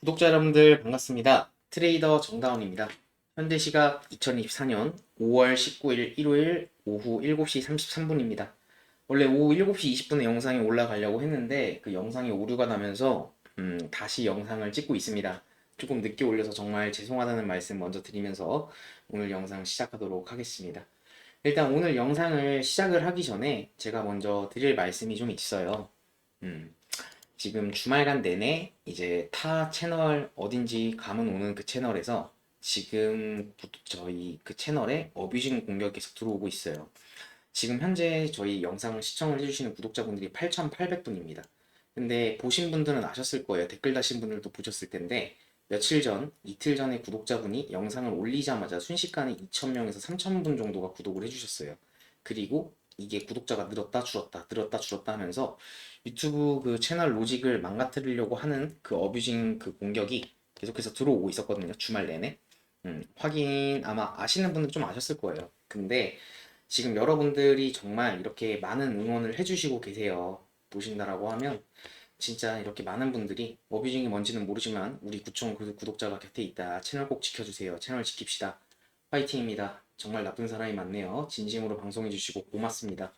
구독자 여러분들 반갑습니다. 트레이더 정다운입니다. 현재 시각 2024년 5월 19일 일요일 오후 7시 33분입니다. 원래 오후 7시 20분에 영상이 올라가려고 했는데 그 영상이 오류가 나면서 음, 다시 영상을 찍고 있습니다. 조금 늦게 올려서 정말 죄송하다는 말씀 먼저 드리면서 오늘 영상 시작하도록 하겠습니다. 일단 오늘 영상을 시작을 하기 전에 제가 먼저 드릴 말씀이 좀 있어요. 음, 지금 주말간 내내 이제 타 채널 어딘지 감은 오는 그 채널에서 지금 부- 저희 그 채널에 어뷰징 공격이 계속 들어오고 있어요. 지금 현재 저희 영상을 시청을 해주시는 구독자분들이 8,800분입니다. 근데 보신 분들은 아셨을 거예요. 댓글 다신 분들도 보셨을 텐데 며칠 전, 이틀 전에 구독자분이 영상을 올리자마자 순식간에 2,000명에서 3,000분 정도가 구독을 해주셨어요. 그리고 이게 구독자가 늘었다 줄었다 늘었다 줄었다 하면서 유튜브 그 채널 로직을 망가뜨리려고 하는 그 어뷰징 그 공격이 계속해서 들어오고 있었거든요. 주말 내내. 음, 확인 아마 아시는 분들 좀 아셨을 거예요. 근데 지금 여러분들이 정말 이렇게 많은 응원을 해주시고 계세요. 보신다라고 하면 진짜 이렇게 많은 분들이 어뷰징이 뭔지는 모르지만 우리 구청 구- 구독자가 곁에 있다. 채널 꼭 지켜주세요. 채널 지킵시다. 파이팅입니다. 정말 나쁜 사람이 많네요. 진심으로 방송해주시고 고맙습니다.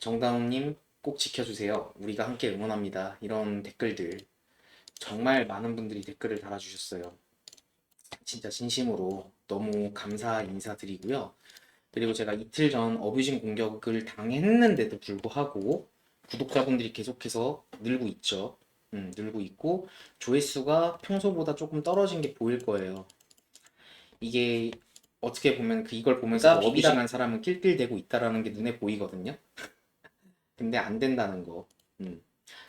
정다운님 꼭 지켜주세요. 우리가 함께 응원합니다. 이런 댓글들 정말 많은 분들이 댓글을 달아주셨어요. 진짜 진심으로 너무 감사 인사드리고요. 그리고 제가 이틀 전 어뷰징 공격을 당했는데도 불구하고 구독자분들이 계속해서 늘고 있죠. 음, 늘고 있고 조회수가 평소보다 조금 떨어진 게 보일 거예요. 이게 어떻게 보면 그 이걸 보면서 그러니까 어뷰징한 사람은 낄낄대고 있다라는 게 눈에 보이거든요. 근데 안 된다는 거. 음.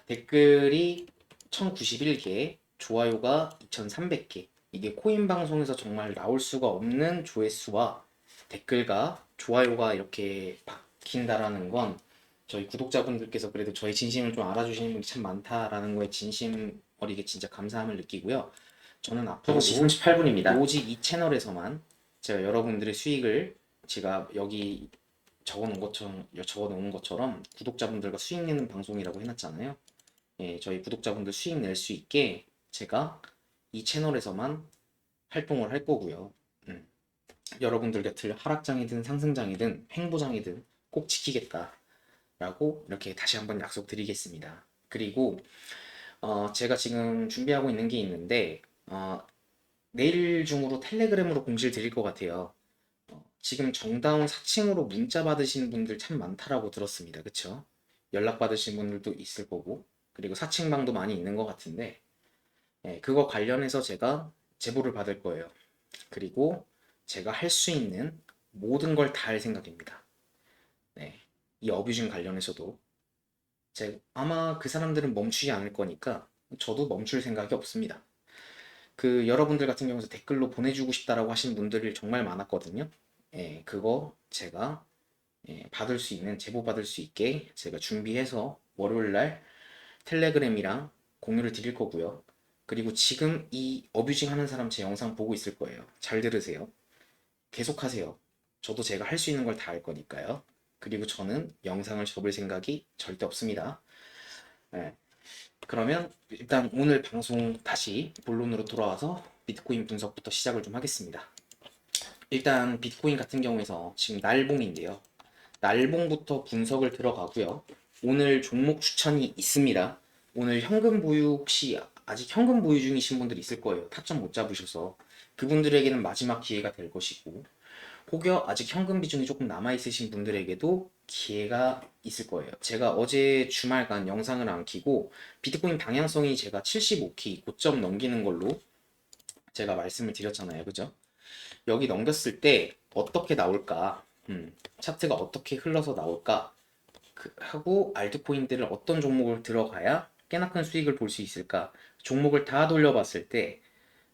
댓글이 1091개, 좋아요가 2300개. 이게 코인 방송에서 정말 나올 수가 없는 조회수와 댓글과 좋아요가 이렇게 바뀐다라는 건 저희 구독자분들께서 그래도 저희 진심을 좀 알아주시는 분이 참 많다라는 거에 진심 어리게 진짜 감사함을 느끼고요. 저는 앞으로 9시 38분입니다. 오직 이 채널에서만 제가 여러분들의 수익을 제가 여기 적어놓은 것처럼 적어놓은 것처럼 구독자분들과 수익 내는 방송이라고 해놨잖아요. 예, 저희 구독자분들 수익 낼 수 있게 제가 이 채널에서만 활동을 할 거고요. 음. 여러분들 곁을 하락장이든 상승장이든 횡보장이든 꼭 지키겠다라고 이렇게 다시 한번 약속드리겠습니다. 그리고 어, 제가 지금 준비하고 있는 게 있는데 어, 내일 중으로 텔레그램으로 공지를 드릴 것 같아요. 어, 지금 정다운 4층으로 문자 받으시는 분들 참 많다라고 들었습니다. 그쵸? 연락 받으신 분들도 있을 거고, 그리고 4층 방도 많이 있는 것 같은데, 예, 그거 관련해서 제가 제보를 받을 거예요. 그리고 제가 할 수 있는 모든 걸 다 할 생각입니다. 네. 이 어뷰징 관련해서도. 제, 아마 그 사람들은 멈추지 않을 거니까 저도 멈출 생각이 없습니다. 그 여러분들 같은 경우에서 댓글로 보내주고 싶다라고 하시는 분들이 정말 많았거든요. 예, 그거 제가 예, 받을 수 있는 제보 받을 수 있게 제가 준비해서 월요일 날 텔레그램이랑 공유를 드릴 거고요. 그리고 지금 이 어뷰징 하는 사람 제 영상 보고 있을 거예요. 잘 들으세요. 계속 하세요. 저도 제가 할 수 있는 걸 다 할 거니까요. 그리고 저는 영상을 접을 생각이 절대 없습니다. 예. 그러면 일단 오늘 방송 다시 본론으로 돌아와서 비트코인 분석부터 시작을 좀 하겠습니다. 일단 비트코인 같은 경우에서 지금 날봉인데요. 날봉부터 분석을 들어가고요. 오늘 종목 추천이 있습니다. 오늘 현금 보유 혹시 아직 현금 보유 중이신 분들 있을 거예요. 타점 못 잡으셔서 그분들에게는 마지막 기회가 될 것이고 혹여 아직 현금 비중이 조금 남아 있으신 분들에게도 기회가 있을 거예요. 제가 어제 주말간 영상을 안 키고 비트코인 방향성이 제가 75키 고점 넘기는 걸로 제가 말씀을 드렸잖아요. 그죠? 여기 넘겼을 때 어떻게 나올까? 음, 차트가 어떻게 흘러서 나올까? 그, 하고 알트코인들을 어떤 종목을 들어가야 꽤나 큰 수익을 볼 수 있을까? 종목을 다 돌려봤을 때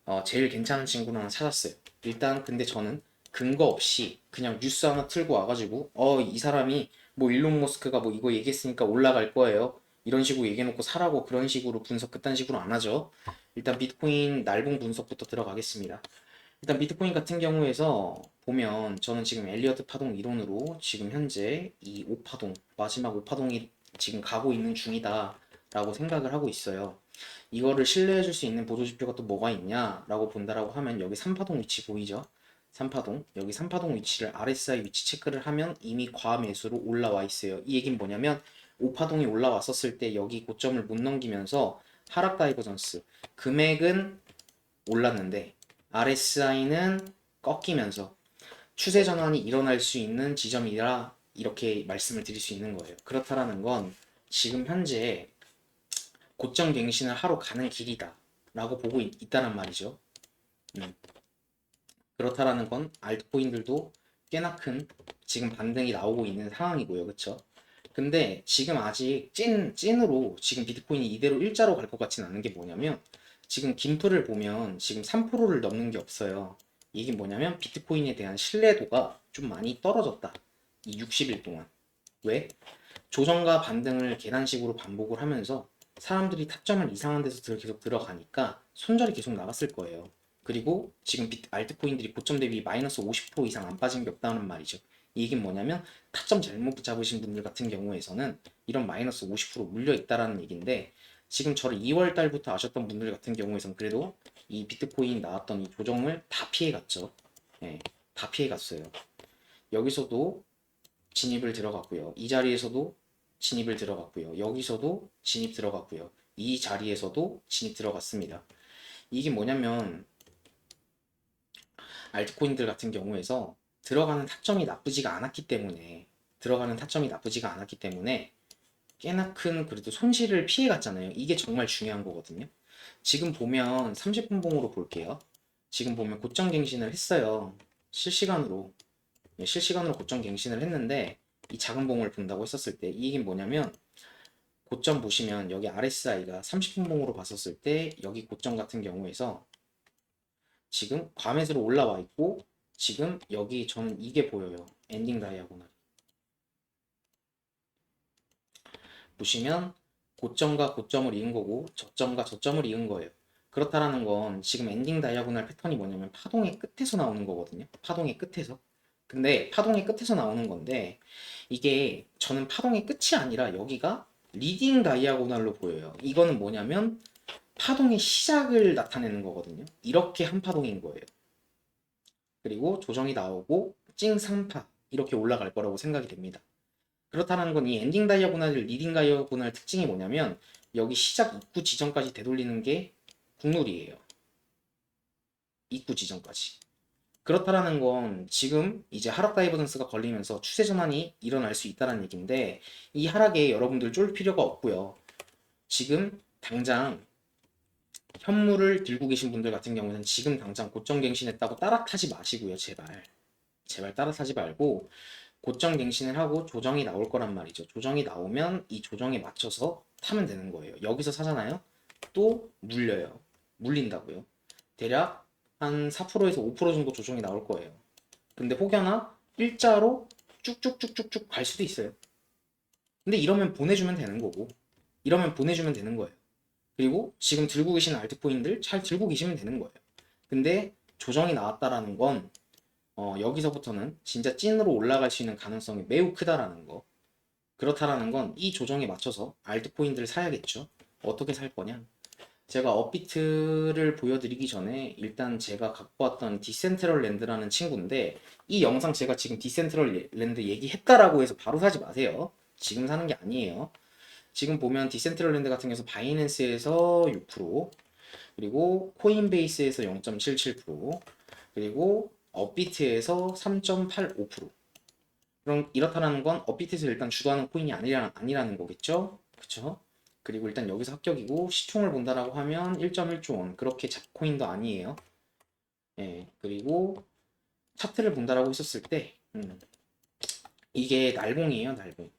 어, 제일 괜찮은 친구를 하나 찾았어요. 일단 근데 저는 근거 없이 그냥 뉴스 하나 틀고 와가지고 어 이 사람이 뭐 일론 머스크가 뭐 이거 얘기했으니까 올라갈 거예요. 이런 식으로 얘기해놓고 사라고 그런 식으로 분석 그딴 식으로 안 하죠. 일단 비트코인 날봉 분석부터 들어가겠습니다. 일단 비트코인 같은 경우에서 보면 저는 지금 엘리어트 파동 이론으로 지금 현재 이 5파동 마지막 5파동이 지금 가고 있는 중이다 라고 생각을 하고 있어요. 이거를 신뢰해 줄 수 있는 보조 지표가 또 뭐가 있냐 라고 본다라고 하면 여기 3파동 위치 보이죠? 3파동 여기 3파동 위치를 RSI 위치 체크를 하면 이미 과매수로 올라와 있어요. 이 얘기는 뭐냐면 5파동이 올라왔었을 때 여기 고점을 못 넘기면서 하락 다이버전스 금액은 올랐는데 RSI는 꺾이면서 추세 전환이 일어날 수 있는 지점이라 이렇게 말씀을 드릴 수 있는 거예요. 그렇다라는 건 지금 현재 고점 갱신을 하러 가는 길이다 라고 보고 있, 있다는 말이죠. 음. 그렇다라는 건 알트코인들도 꽤나 큰 지금 반등이 나오고 있는 상황이고요. 그쵸? 근데 지금 아직 찐, 찐으로 지금 비트코인이 이대로 일자로 갈 것 같지는 않은 게 뭐냐면 지금 김프를 보면 지금 3%를 넘는 게 없어요. 이게 뭐냐면 비트코인에 대한 신뢰도가 좀 많이 떨어졌다. 이 60일 동안. 왜? 조정과 반등을 계단식으로 반복을 하면서 사람들이 타점을 이상한 데서 들- 계속 들어가니까 손절이 계속 나갔을 거예요. 그리고 지금 알트코인들이 고점 대비 마이너스 50% 이상 안 빠진 게 없다는 말이죠. 이 얘기는 뭐냐면 타점 잘못 잡으신 분들 같은 경우에서는 이런 마이너스 50% 물려 있다라는 얘기인데 지금 저를 2월 달부터 아셨던 분들 같은 경우에선 그래도 이 비트코인 나왔던 이 조정을 다 피해 갔죠. 예, 다 피해 갔어요. 여기서도 진입을 들어갔고요. 이 자리에서도 진입을 들어갔고요. 여기서도 진입 들어갔고요. 이 자리에서도 진입 들어갔습니다. 이게 뭐냐면 알트코인들 같은 경우에서 들어가는 타점이 나쁘지가 않았기 때문에 들어가는 타점이 나쁘지가 않았기 때문에 꽤나 큰 그래도 손실을 피해 갔잖아요. 이게 정말 중요한 거거든요. 지금 보면 30분 봉으로 볼게요. 지금 보면 고점 갱신을 했어요. 실시간으로 예, 실시간으로 고점 갱신을 했는데 이 작은 봉을 본다고 했었을 때 이 얘기는 뭐냐면 고점 보시면 여기 RSI가 30분 봉으로 봤었을 때 여기 고점 같은 경우에서 지금 과매수로 올라와 있고 지금 여기 저는 이게 보여요. 엔딩 다이아고날. 보시면 고점과 고점을 이은 거고 저점과 저점을 이은 거예요. 그렇다라는 건 지금 엔딩 다이아고날 패턴이 뭐냐면 파동의 끝에서 나오는 거거든요. 파동의 끝에서. 근데 파동의 끝에서 나오는 건데 이게 저는 파동의 끝이 아니라 여기가 리딩 다이아고날로 보여요. 이거는 뭐냐면 파동의 시작을 나타내는 거거든요. 이렇게 한 파동인 거예요. 그리고 조정이 나오고 찡 3파 이렇게 올라갈 거라고 생각이 됩니다. 그렇다는 건 이 엔딩 다이아고날, 리딩 다이아고날 특징이 뭐냐면 여기 시작 입구 지점까지 되돌리는 게 국룰이에요. 입구 지점까지. 그렇다라는 건 지금 이제 하락 다이버전스가 걸리면서 추세 전환이 일어날 수 있다는 얘기인데 이 하락에 여러분들 쫄 필요가 없고요. 지금 당장 현물을 들고 계신 분들 같은 경우는 지금 당장 고점 갱신했다고 따라타지 마시고요, 제발. 제발 따라타지 말고 고점 갱신을 하고 조정이 나올 거란 말이죠. 조정이 나오면 이 조정에 맞춰서 타면 되는 거예요. 여기서 사잖아요. 또 물려요. 물린다고요. 대략 한 4%에서 5% 정도 조정이 나올 거예요. 근데 혹여나 일자로 쭉쭉쭉쭉쭉 갈 수도 있어요. 근데 이러면 보내주면 되는 거고, 이러면 보내주면 되는 거예요. 그리고 지금 들고 계시는 알트코인들 잘 들고 계시면 되는 거예요. 근데 조정이 나왔다라는 건 어, 여기서부터는 진짜 찐으로 올라갈 수 있는 가능성이 매우 크다라는 거. 그렇다라는 건 이 조정에 맞춰서 알트코인들을 사야겠죠. 어떻게 살 거냐? 제가 업비트를 보여드리기 전에 일단 제가 갖고 왔던 디센트럴 랜드라는 친구인데 이 영상 제가 지금 디센트럴 랜드 얘기했다라고 해서 바로 사지 마세요. 지금 사는 게 아니에요. 지금 보면 디센트럴 랜드 같은 경우서 바이낸스에서 6% 그리고 코인베이스에서 0.77% 그리고 업비트에서 3.85% 그럼 이렇다라는 건 업비트에서 일단 주도하는 코인이 아니라, 아니라는 거겠죠? 그쵸? 그리고 일단 여기서 합격이고 시총을 본다라고 하면 1.1조 원 그렇게 잡코인도 아니에요. 예 그리고 차트를 본다라고 했었을 때 음, 이게 날봉이에요 날봉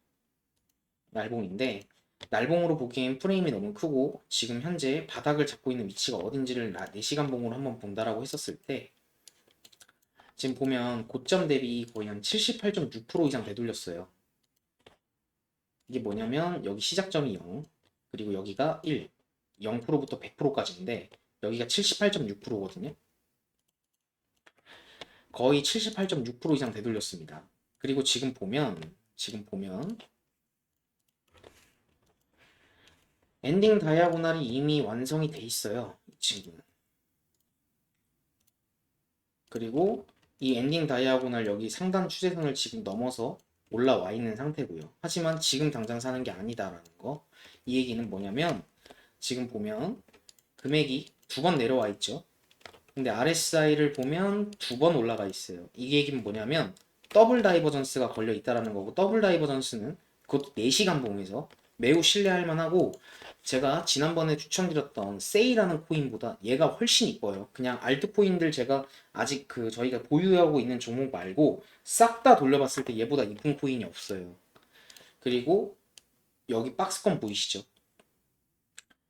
날봉인데 날봉으로 보기엔 프레임이 너무 크고 지금 현재 바닥을 잡고 있는 위치가 어딘지를 4시간 봉으로 한번 본다라고 했었을 때 지금 보면 고점 대비 거의 한 78.6% 이상 되돌렸어요. 이게 뭐냐면 여기 시작점이 0 그리고 여기가 1 0%부터 100%까지인데 여기가 78.6%거든요. 거의 78.6% 이상 되돌렸습니다. 그리고 지금 보면 지금 보면 엔딩 다이아고날이 이미 완성이 돼 있어요. 이 친구는. 그리고 이 엔딩 다이아고날 여기 상단 추세선을 지금 넘어서 올라와 있는 상태고요. 하지만 지금 당장 사는 게 아니다라는 거. 이 얘기는 뭐냐면 지금 보면 금액이 두 번 내려와 있죠. 근데 RSI를 보면 두 번 올라가 있어요. 이 얘기는 뭐냐면 더블 다이버전스가 걸려 있다라는 거고 더블 다이버전스는 그것도 4시간 봉에서 매우 신뢰할 만하고 제가 지난번에 추천드렸던 세이라는 코인보다 얘가 훨씬 이뻐요. 그냥 알트코인들 제가 아직 그 저희가 보유하고 있는 종목 말고 싹 다 돌려봤을 때 얘보다 이쁜 코인이 없어요. 그리고 여기 박스권 보이시죠?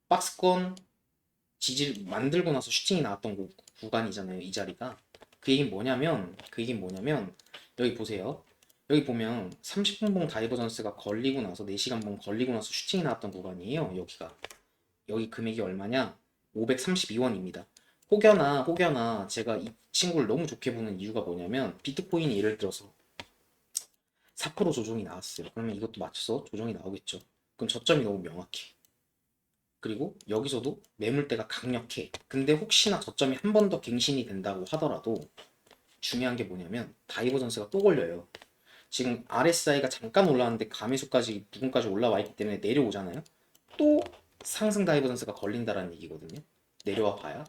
박스권 지질 만들고 나서 슈팅이 나왔던 구, 구간이잖아요. 이 자리가. 그 얘기는 뭐냐면 그 얘기는 뭐냐면 여기 보세요. 여기 보면 30분 봉 다이버전스가 걸리고 나서 4시간 봉 걸리고 나서 슈팅이 나왔던 구간이에요. 여기가. 여기 금액이 얼마냐? 532원입니다. 혹여나 혹여나 제가 이 친구를 너무 좋게 보는 이유가 뭐냐면 비트코인이 예를 들어서 4% 조정이 나왔어요. 그러면 이것도 맞춰서 조정이 나오겠죠. 그럼 저점이 너무 명확해. 그리고 여기서도 매물대가 강력해. 근데 혹시나 저점이 한 번 더 갱신이 된다고 하더라도 중요한 게 뭐냐면 다이버전스가 또 걸려요. 지금 RSI가 잠깐 올라왔는데 가매수까지 부근까지 올라와 있기 때문에 내려오잖아요. 또 상승 다이버전스가 걸린다라는 얘기거든요. 내려와 봐야.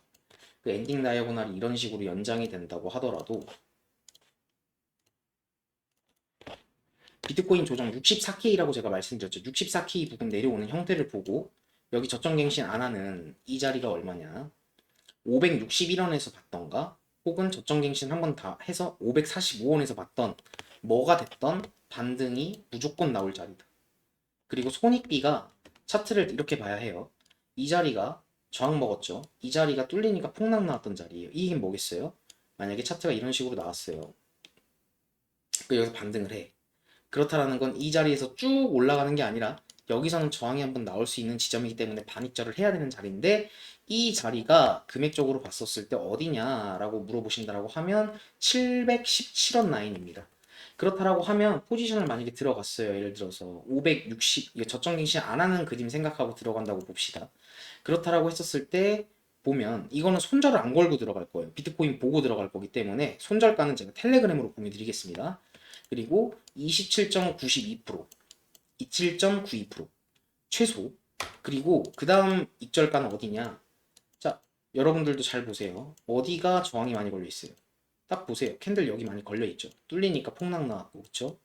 그 엔딩 다이아고날이 이런 식으로 연장이 된다고 하더라도 비트코인 조정 64K라고 제가 말씀드렸죠. 64K 부근 내려오는 형태를 보고 여기 저점 갱신 안 하는 이 자리가 얼마냐? 561원에서 봤던가 혹은 저점 갱신 한 번 다 해서 545원에서 봤던 뭐가 됐던 반등이 무조건 나올 자리다. 그리고 손익비가 차트를 이렇게 봐야 해요. 이 자리가 저항 먹었죠. 이 자리가 뚫리니까 폭락 나왔던 자리예요. 이게 뭐겠어요? 만약에 차트가 이런 식으로 나왔어요. 그 여기서 반등을 해. 그렇다라는 건 이 자리에서 쭉 올라가는 게 아니라 여기서는 저항이 한번 나올 수 있는 지점이기 때문에 반입절을 해야 되는 자리인데 이 자리가 금액적으로 봤었을 때 어디냐라고 물어보신다라고 하면 717원 라인입니다. 그렇다라고 하면 포지션을 만약에 들어갔어요. 예를 들어서 560 이게 저점 갱신 안 하는 그림 생각하고 들어간다고 봅시다. 그렇다라고 했었을 때 보면 이거는 손절을 안 걸고 들어갈 거예요. 비트코인 보고 들어갈 거기 때문에 손절가는 제가 텔레그램으로 공유드리겠습니다. 그리고 27.92% 27.92% 최소 그리고 그 다음 익절가는 어디냐 자 여러분들도 잘 보세요 어디가 저항이 많이 걸려 있어요 딱 보세요. 캔들 여기 많이 걸려 있죠. 뚫리니까 폭락 나왔고 그쵸?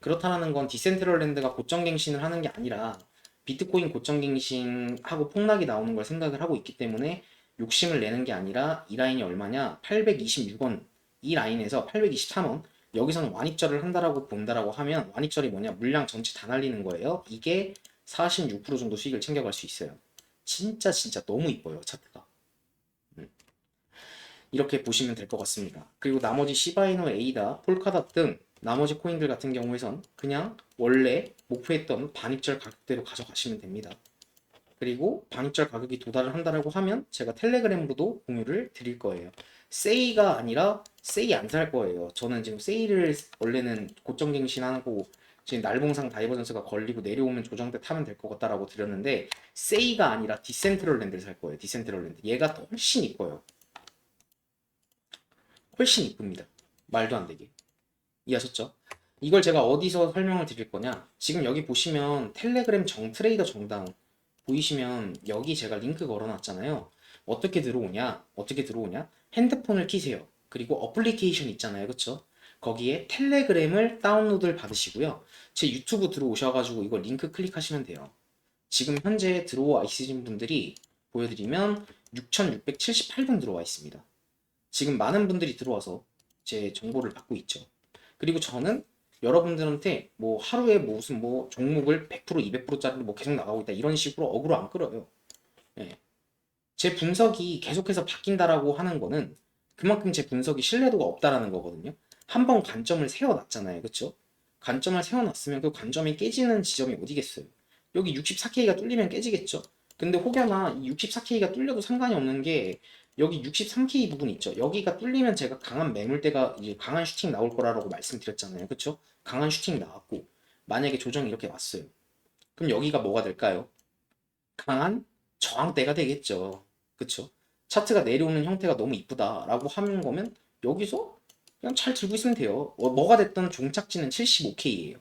그렇다는 건 디센트럴랜드가 고점 갱신을 하는 게 아니라 비트코인 고점 갱신하고 폭락이 나오는 걸 생각을 하고 있기 때문에 욕심을 내는 게 아니라 이 라인이 얼마냐? 826원. 이 라인에서 823원. 여기서는 완입절을 한다라고 본다라고 하면 완입절이 뭐냐? 물량 전체 다 날리는 거예요. 이게 46% 정도 수익을 챙겨갈 수 있어요. 진짜 진짜 너무 이뻐요 차트가. 음. 이렇게 보시면 될 것 같습니다 그리고 나머지 시바이노 에이다 폴카다 등 나머지 코인들 같은 경우에선 그냥 원래 목표했던 반입절 가격대로 가져가시면 됩니다 그리고 반입절 가격이 도달을 한다라고 하면 제가 텔레그램으로도 공유를 드릴 거예요 세이가 아니라 세이 안 살 거예요. 저는 지금 세이를 원래는 고점 갱신하고 지금 날봉상 다이버전스가 걸리고 내려오면 조정대 타면 될 것 같다라고 드렸는데 세이가 아니라 디센트럴랜드를 살 거예요. 디센트럴랜드. 얘가 더 훨씬 이뻐요. 훨씬 이쁩니다. 말도 안 되게. 이해하셨죠? 이걸 제가 어디서 설명을 드릴 거냐? 지금 여기 보시면 텔레그램 정 트레이더 정당 보이시면 여기 제가 링크 걸어놨잖아요. 어떻게 들어오냐? 어떻게 들어오냐? 핸드폰을 키세요. 그리고 어플리케이션 있잖아요. 그쵸? 거기에 텔레그램을 다운로드를 받으시고요. 제 유튜브 들어오셔가지고 이거 링크 클릭하시면 돼요. 지금 현재 들어와 있으신 분들이 보여드리면 6,678분 들어와 있습니다. 지금 많은 분들이 들어와서 제 정보를 받고 있죠. 그리고 저는 여러분들한테 뭐 하루에 뭐 무슨 뭐 종목을 100% 200%짜리로 뭐 계속 나가고 있다 이런 식으로 어그로 안 끌어요. 예. 제 분석이 계속해서 바뀐다라고 하는 거는 그만큼 제 분석이 신뢰도가 없다라는 거거든요. 한 번 관점을 세워놨잖아요. 그쵸? 관점을 세워놨으면 그 관점이 깨지는 지점이 어디겠어요? 여기 64K가 뚫리면 깨지겠죠? 근데 혹여나 이 64K가 뚫려도 상관이 없는 게 여기 63K 부분 있죠? 여기가 뚫리면 제가 강한 매물대가 이제 강한 슈팅 나올 거라고 말씀드렸잖아요. 그쵸? 강한 슈팅 나왔고 만약에 조정이 이렇게 왔어요. 그럼 여기가 뭐가 될까요? 강한 저항대가 되겠죠. 그쵸? 차트가 내려오는 형태가 너무 이쁘다라고 하는 거면 여기서 그냥 잘 들고 있으면 돼요. 어, 뭐가 됐든 종착지는 75K예요.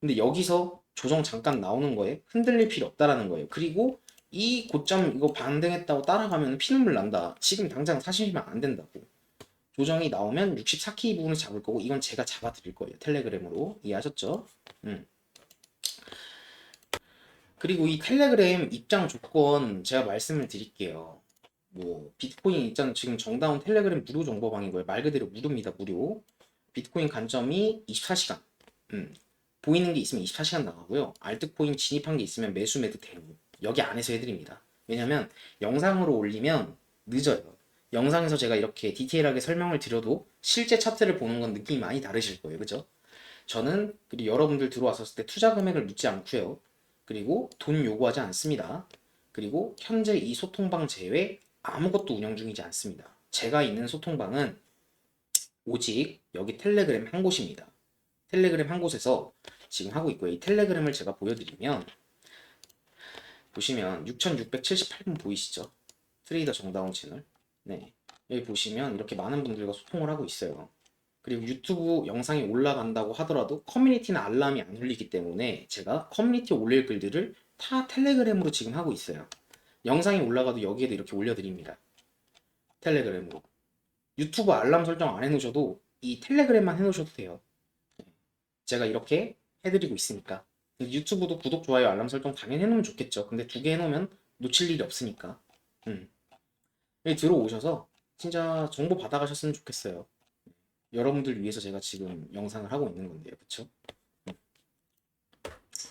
근데 여기서 조정 잠깐 나오는 거에 흔들릴 필요 없다라는 거예요. 그리고 이 고점 이거 반등했다고 따라가면 피눈물 난다. 지금 당장 사시면 안 된다고. 조정이 나오면 64K 부분을 잡을 거고 이건 제가 잡아 드릴 거예요. 텔레그램으로. 이해하셨죠? 음. 그리고 이 텔레그램 입장 조건 제가 말씀을 드릴게요. 뭐 비트코인 입장 지금 정다운 텔레그램 무료 정보방이고요. 말 그대로 무료입니다. 무료. 비트코인 간점이 24시간. 음. 보이는 게 있으면 24시간 나가고요. 알트코인 진입한 게 있으면 매수 매도 되고 여기 안에서 해드립니다. 왜냐면 영상으로 올리면 늦어요. 영상에서 제가 이렇게 디테일하게 설명을 드려도 실제 차트를 보는 건 느낌이 많이 다르실 거예요. 그죠? 저는 그리고 여러분들 들어왔었을 때 투자 금액을 묻지 않고요. 그리고 돈 요구하지 않습니다. 그리고 현재 이 소통방 제외 아무것도 운영 중이지 않습니다. 제가 있는 소통방은 오직 여기 텔레그램 한 곳입니다. 텔레그램 한 곳에서 지금 하고 있고요. 이 텔레그램을 제가 보여드리면 보시면 6678분 보이시죠? 트레이더 정다운 채널. 네. 여기 보시면 이렇게 많은 분들과 소통을 하고 있어요. 그리고 유튜브 영상이 올라간다고 하더라도 커뮤니티는 알람이 안 울리기 때문에 제가 커뮤니티에 올릴 글들을 다 텔레그램으로 지금 하고 있어요. 영상이 올라가도 여기에도 이렇게 올려드립니다. 텔레그램으로. 유튜브 알람 설정 안 해놓으셔도 이 텔레그램만 해놓으셔도 돼요. 제가 이렇게 해드리고 있으니까. 유튜브도 구독, 좋아요, 알람 설정 당연히 해놓으면 좋겠죠. 근데 두 개 해놓으면 놓칠 일이 없으니까. 음. 여기 들어오셔서 진짜 정보 받아가셨으면 좋겠어요. 여러분들 위해서 제가 지금 영상을 하고 있는 건데요. 그쵸? 음.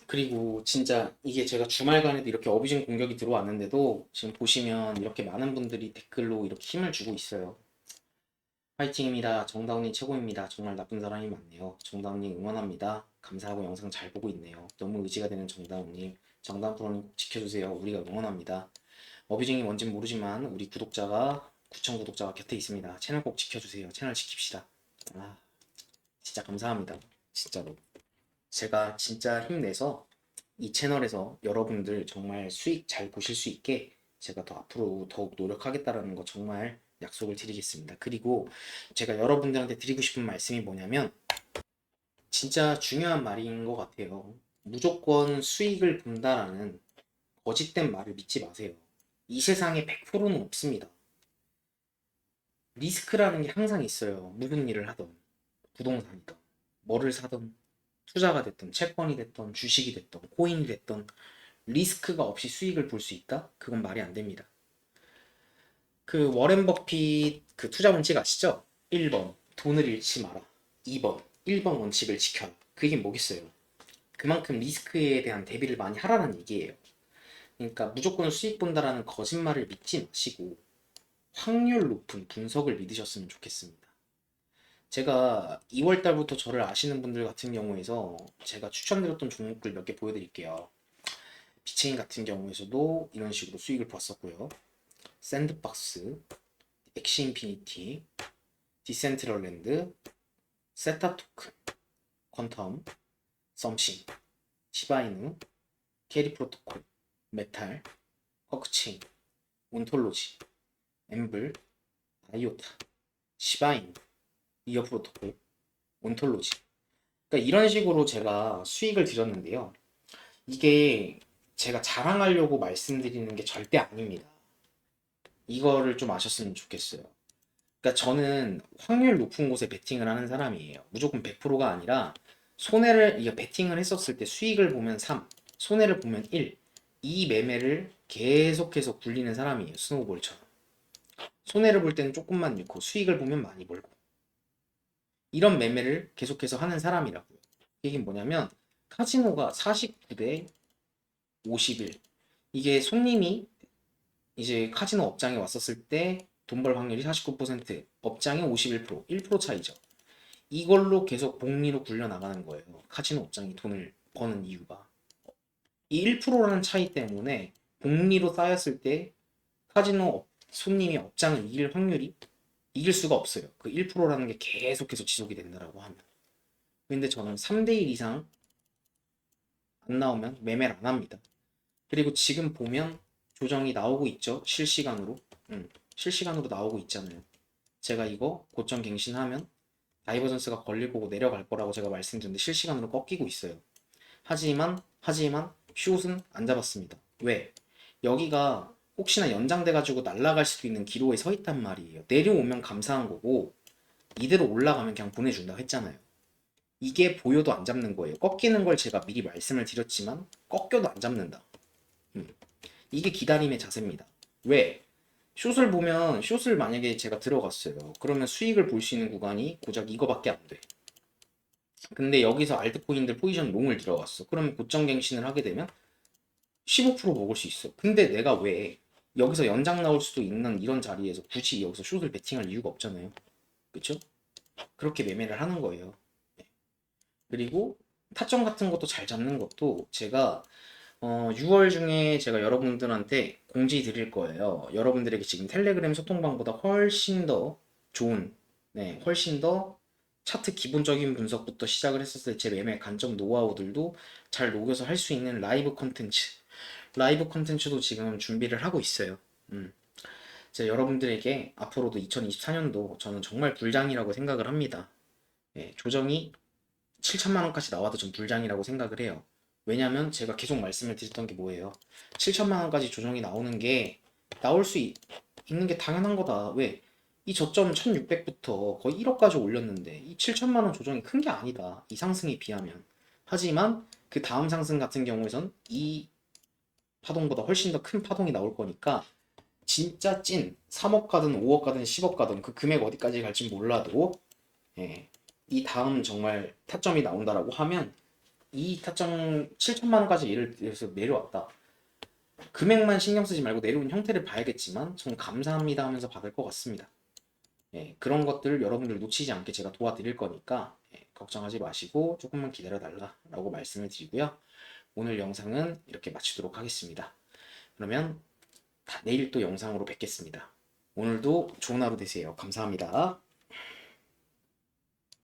그리고 진짜 이게 제가 주말간에도 이렇게 어비진 공격이 들어왔는데도 지금 보시면 이렇게 많은 분들이 댓글로 이렇게 힘을 주고 있어요. 화이팅입니다. 정다운이 최고입니다. 정말 나쁜 사람이 많네요. 정다운님 응원합니다. 감사하고 영상 잘 보고 있네요. 너무 의지가 되는 정다운님. 정다운 프로님 꼭 지켜주세요. 우리가 응원합니다. 어비징이 뭔진 모르지만 우리 구독자가 9천 구독자가 곁에 있습니다. 채널 꼭 지켜주세요. 채널 지킵시다. 아, 진짜 감사합니다. 진짜로. 제가 진짜 힘내서 이 채널에서 여러분들 정말 수익 잘 보실 수 있게 제가 더 앞으로 더욱 노력하겠다라는 거 정말 약속을 드리겠습니다. 그리고 제가 여러분들한테 드리고 싶은 말씀이 뭐냐면 진짜 중요한 말인 것 같아요. 무조건 수익을 본다라는 거짓된 말을 믿지 마세요. 이 세상에 100%는 없습니다. 리스크라는 게 항상 있어요. 무슨 일을 하든, 부동산이든, 뭐를 사든, 투자가 됐든, 채권이 됐든, 주식이 됐든, 코인이 됐든, 리스크가 없이 수익을 볼 수 있다? 그건 말이 안 됩니다. 그 워렌 버핏 그 투자 원칙 아시죠? 1번 돈을 잃지 마라. 2번 1번 원칙을 지켜라. 그게 뭐겠어요? 그만큼 리스크에 대한 대비를 많이 하라는 얘기예요. 그러니까 무조건 수익 본다라는 거짓말을 믿지 마시고 확률 높은 분석을 믿으셨으면 좋겠습니다. 제가 2월 달부터 저를 아시는 분들 같은 경우에서 제가 추천드렸던 종목들 몇 개 보여드릴게요. 비체인 같은 경우에서도 이런 식으로 수익을 봤었고요. 샌드박스, 엑시 인피니티, 디센트럴랜드, 세타 토큰, 퀀텀, 썸싱, 시바이누, 캐리 프로토콜, 메탈, 허크체인, 온톨로지, 엠블, 아이오타, 시바인, 이어 프로토콜, 온톨로지. 그러니까 이런 식으로 제가 수익을 드렸는데요. 이게 제가 자랑하려고 말씀드리는 게 절대 아닙니다. 이거를 좀 아셨으면 좋겠어요. 그러니까 저는 확률 높은 곳에 베팅을 하는 사람이에요. 무조건 100%가 아니라 손해를 이게 베팅을 했었을 때 수익을 보면 3, 손해를 보면 1. 이 매매를 계속해서 굴리는 사람이에요. 스노우볼처럼. 손해를 볼 때는 조금만 넣고 수익을 보면 많이 벌고. 이런 매매를 계속해서 하는 사람이라고요. 이게 뭐냐면 카지노가 49대 51. 이게 손님이 이제 카지노 업장에 왔었을 때 돈 벌 확률이 49%, 업장이 51%, 1% 차이죠. 이걸로 계속 복리로 굴려 나가는 거예요. 카지노 업장이 돈을 버는 이유가. 이 1%라는 차이 때문에 복리로 쌓였을 때 카지노 업- 손님이 업장을 이길 확률이 이길 수가 없어요. 그 1%라는 게 계속해서 지속이 된다라고 하면. 근데 저는 3대1 이상 안 나오면 매매를 안 합니다. 그리고 지금 보면 조정이 나오고 있죠. 실시간으로. 음, 실시간으로 나오고 있잖아요. 제가 이거 고점 갱신하면 다이버전스가 걸릴 거고 내려갈 거라고 제가 말씀드렸는데 실시간으로 꺾이고 있어요. 하지만 하지만 숏은 안 잡았습니다. 왜? 여기가 혹시나 연장돼 가지고 날아갈 수도 있는 기로에 서 있단 말이에요. 내려오면 감사한 거고 이대로 올라가면 그냥 보내준다고 했잖아요. 이게 보여도 안 잡는 거예요. 꺾이는 걸 제가 미리 말씀을 드렸지만 꺾여도 안 잡는다. 음. 이게 기다림의 자세입니다. 왜? 숏을 보면 숏을 만약에 제가 들어갔어요. 그러면 수익을 볼 수 있는 구간이 고작 이거밖에 안 돼. 근데 여기서 알트코인들 포지션 롱을 들어갔어. 그러면 고점 갱신을 하게 되면 15% 먹을 수 있어. 근데 내가 왜 여기서 연장 나올 수도 있는 이런 자리에서 굳이 여기서 숏을 베팅할 이유가 없잖아요. 그쵸? 그렇게 매매를 하는 거예요. 네. 그리고 타점 같은 것도 잘 잡는 것도 제가 어, 6월 중에 제가 여러분들한테 공지 드릴 거예요. 여러분들에게 지금 텔레그램 소통방보다 훨씬 더 좋은, 네, 훨씬 더 차트 기본적인 분석부터 시작을 했었을 때 제 매매 관점 노하우들도 잘 녹여서 할 수 있는 라이브 컨텐츠, 라이브 컨텐츠도 지금 준비를 하고 있어요. 음. 제가 여러분들에게 앞으로도 2024년도 저는 정말 불장이라고 생각을 합니다. 예, 조정이 7천만 원까지 나와도 전 불장이라고 생각을 해요. 왜냐면 제가 계속 말씀을 드렸던 게 뭐예요? 7천만 원까지 조정이 나오는 게 나올 수 있, 있는 게 당연한 거다. 왜? 이 저점 1600부터 거의 1억까지 올렸는데 이 7천만 원 조정이 큰 게 아니다. 이 상승에 비하면. 하지만 그 다음 상승 같은 경우에선 이 파동보다 훨씬 더 큰 파동이 나올 거니까 진짜 찐 3억 가든 5억 가든 10억 가든 그 금액 어디까지 갈지 몰라도 예, 이 다음 정말 타점이 나온다라고 하면 이 타점 7천만 원까지 예를 들어서 내려왔다. 금액만 신경 쓰지 말고 내려온 형태를 봐야겠지만 전 감사합니다 하면서 받을 것 같습니다. 예, 그런 것들 여러분들 놓치지 않게 제가 도와드릴 거니까 예, 걱정하지 마시고 조금만 기다려 달라라고 말씀을 드리고요. 오늘 영상은 이렇게 마치도록 하겠습니다. 그러면 다 내일 또 영상으로 뵙겠습니다. 오늘도 좋은 하루 되세요. 감사합니다.